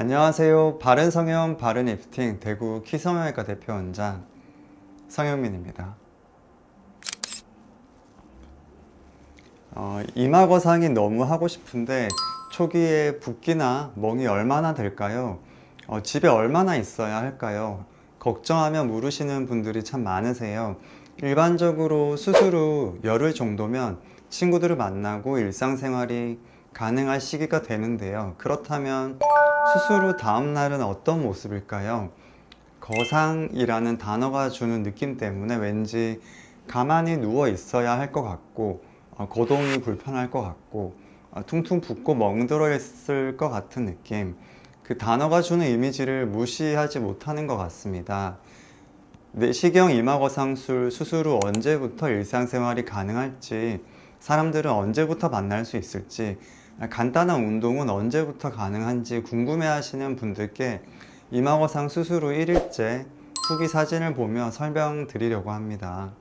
안녕하세요. 바른 성형 바른 리프팅 대구 키성형외과 대표 원장 성현민입니다. 어, 이마 거상이 너무 하고 싶은데 초기에 붓기나 멍이 얼마나 될까요? 어, 집에 얼마나 있어야 할까요? 걱정하며 물으시는 분들이 참 많으세요. 일반적으로 수술 후 열흘 정도면 친구들을 만나고 일상생활이 가능할 시기가 되는데요. 그렇다면 수술 후 다음 날은 어떤 모습일까요? 거상이라는 단어가 주는 느낌 때문에 왠지 가만히 누워 있어야 할 것 같고 어, 거동이 불편할 것 같고 어, 퉁퉁 붓고 멍들어 있을 것 같은 느낌 그 단어가 주는 이미지를 무시하지 못하는 것 같습니다. 내시경 이마거상술 수술 후 언제부터 일상생활이 가능할지 사람들은 언제부터 만날 수 있을지 간단한 운동은 언제부터 가능한지 궁금해 하시는 분들께 이마거상 수술 후 1일째 후기 사진을 보며 설명드리려고 합니다.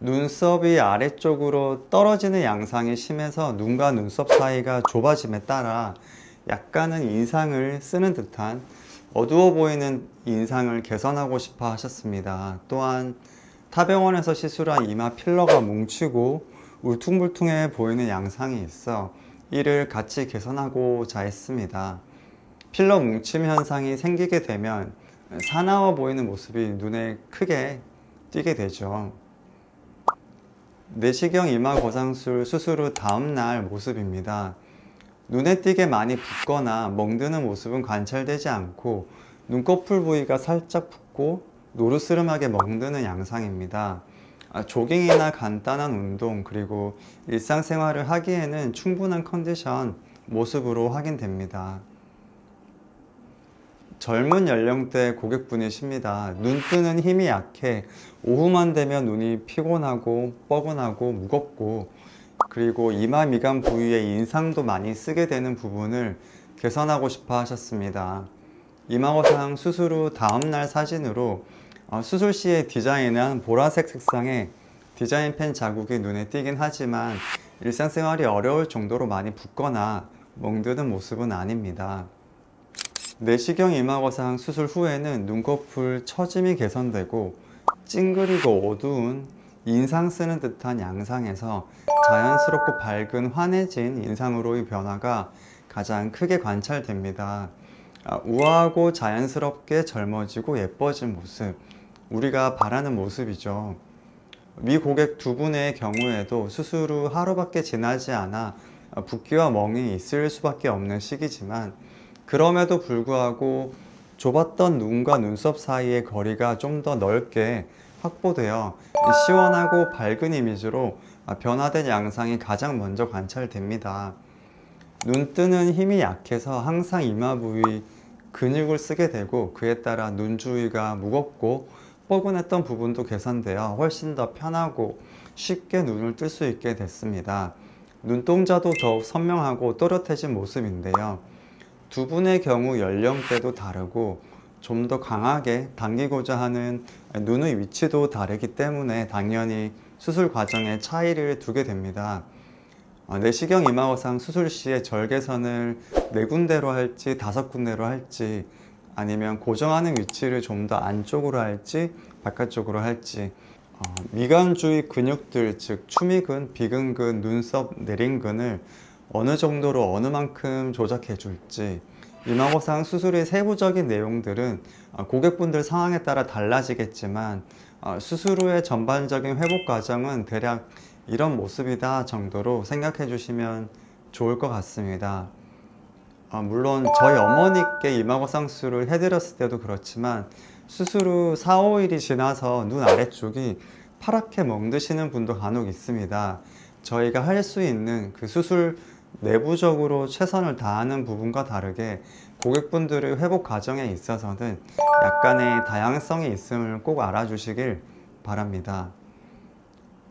눈썹이 아래쪽으로 떨어지는 양상이 심해서 눈과 눈썹 사이가 좁아짐에 따라 약간은 인상을 쓰는 듯한 어두워 보이는 인상을 개선하고 싶어 하셨습니다. 또한 타병원에서 시술한 이마 필러가 뭉치고 울퉁불퉁해 보이는 양상이 있어 이를 같이 개선하고자 했습니다. 필러 뭉침 현상이 생기게 되면 사나워 보이는 모습이 눈에 크게 띄게 되죠. 내시경 이마 거상술 수술 후 다음날 모습입니다. 눈에 띄게 많이 붓거나 멍드는 모습은 관찰되지 않고 눈꺼풀 부위가 살짝 붓고 노르스름하게 멍드는 양상입니다. 아, 조깅이나 간단한 운동 그리고 일상생활을 하기에는 충분한 컨디션 모습으로 확인됩니다. 젊은 연령대 고객분이십니다. 눈 뜨는 힘이 약해 오후만 되면 눈이 피곤하고 뻐근하고 무겁고 그리고 이마 미간 부위에 인상도 많이 쓰게 되는 부분을 개선하고 싶어 하셨습니다. 이마거상 수술 후 다음날 사진으로 어, 수술 시에 디자인한 보라색 색상의 디자인 펜 자국이 눈에 띄긴 하지만 일상생활이 어려울 정도로 많이 붓거나 멍드는 모습은 아닙니다. 내시경 이마거상 수술 후에는 눈꺼풀 처짐이 개선되고 찡그리고 어두운 인상 쓰는 듯한 양상에서 자연스럽고 밝은 환해진 인상으로의 변화가 가장 크게 관찰됩니다. 아, 우아하고 자연스럽게 젊어지고 예뻐진 모습, 우리가 바라는 모습이죠. 미 고객 두 분의 경우에도 수술 후 하루밖에 지나지 않아 붓기와 멍이 있을 수밖에 없는 시기지만 그럼에도 불구하고 좁았던 눈과 눈썹 사이의 거리가 좀 더 넓게 확보되어 시원하고 밝은 이미지로 변화된 양상이 가장 먼저 관찰됩니다. 눈 뜨는 힘이 약해서 항상 이마 부위 근육을 쓰게 되고 그에 따라 눈 주위가 무겁고 뻐근했던 부분도 개선되어 훨씬 더 편하고 쉽게 눈을 뜰 수 있게 됐습니다. 눈동자도 더욱 선명하고 또렷해진 모습인데요. 두 분의 경우 연령대도 다르고 좀 더 강하게 당기고자 하는 눈의 위치도 다르기 때문에 당연히 수술 과정에 차이를 두게 됩니다. 어, 내시경 이마거상 수술 시에 절개선을 네 군데로 할지 다섯 군데로 할지 아니면 고정하는 위치를 좀 더 안쪽으로 할지 바깥쪽으로 할지 어, 미간 주위 근육들 즉 추미근, 비근근, 눈썹, 내림근을 어느 정도로 어느 만큼 조작해 줄지 이마거상 수술의 세부적인 내용들은 어, 고객분들 상황에 따라 달라지겠지만 어, 수술 후의 전반적인 회복 과정은 대략 이런 모습이다 정도로 생각해 주시면 좋을 것 같습니다. 어, 물론 저희 어머니께 이마거상 수술을 해드렸을 때도 그렇지만 수술 후 4, 5일이 지나서 눈 아래쪽이 파랗게 멍드시는 분도 간혹 있습니다. 저희가 할 수 있는 그 수술 내부적으로 최선을 다하는 부분과 다르게 고객분들의 회복 과정에 있어서는 약간의 다양성이 있음을 꼭 알아주시길 바랍니다.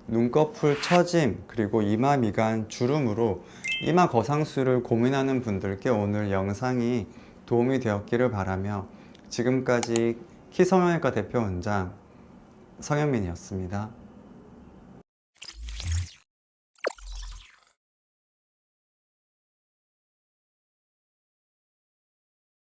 눈꺼풀 처짐 그리고 이마 미간 주름으로 이마 거상술을 고민하는 분들께 오늘 영상이 도움이 되었기를 바라며 지금까지 키성형외과 대표 원장 성현민이었습니다.